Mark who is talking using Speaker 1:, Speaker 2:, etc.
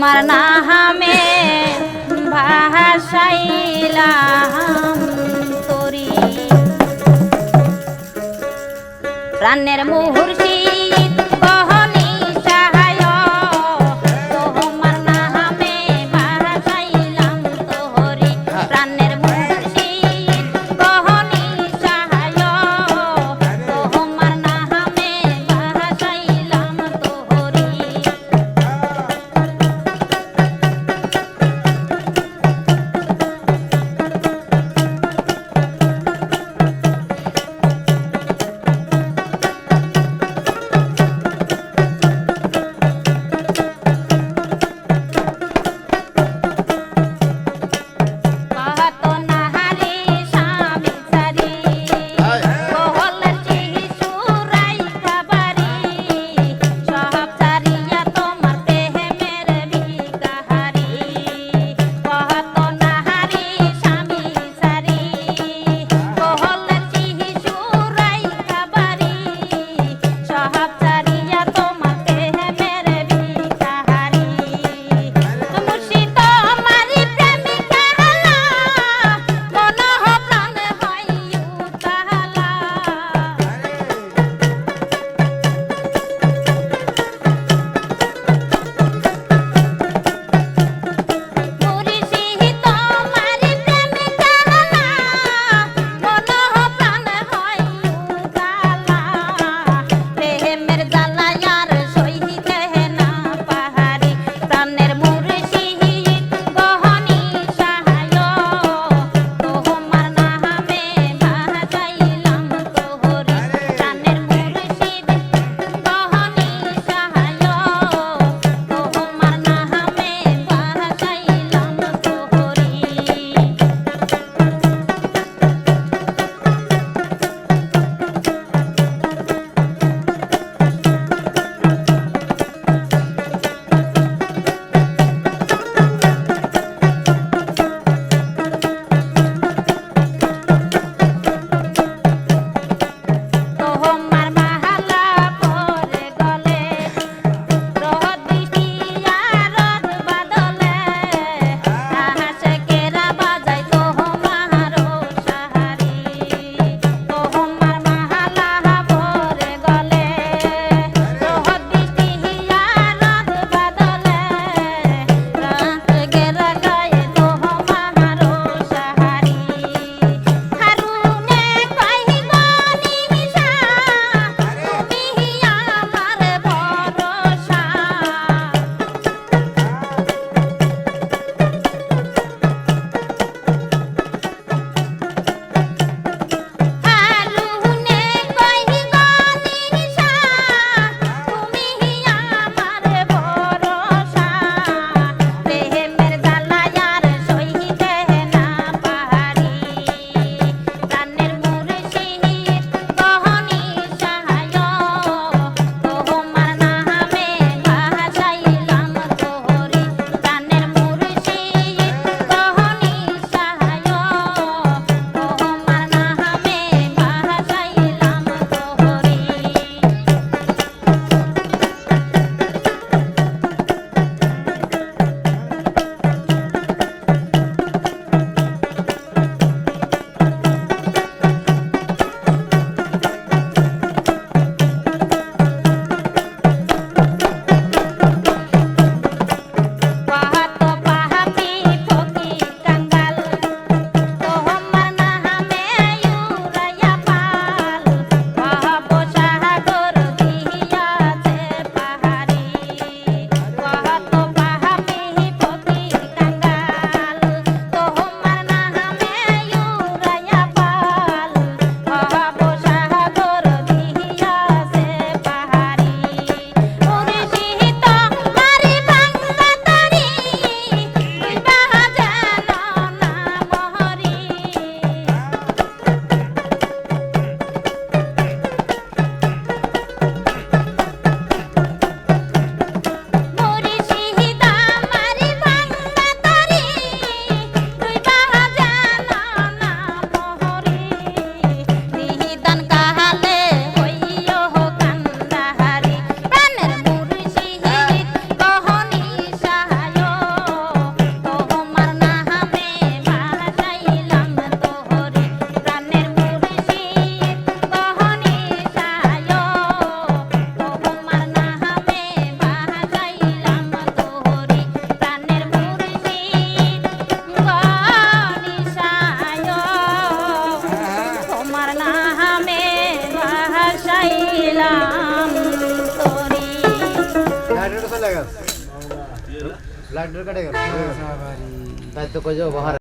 Speaker 1: তোমার নামে ভাষাইলাম তরি। প্রাণের মুহুর্ষিত
Speaker 2: গেছে লাইট কাটে গেল। তাই তো কই যাব? বাহার।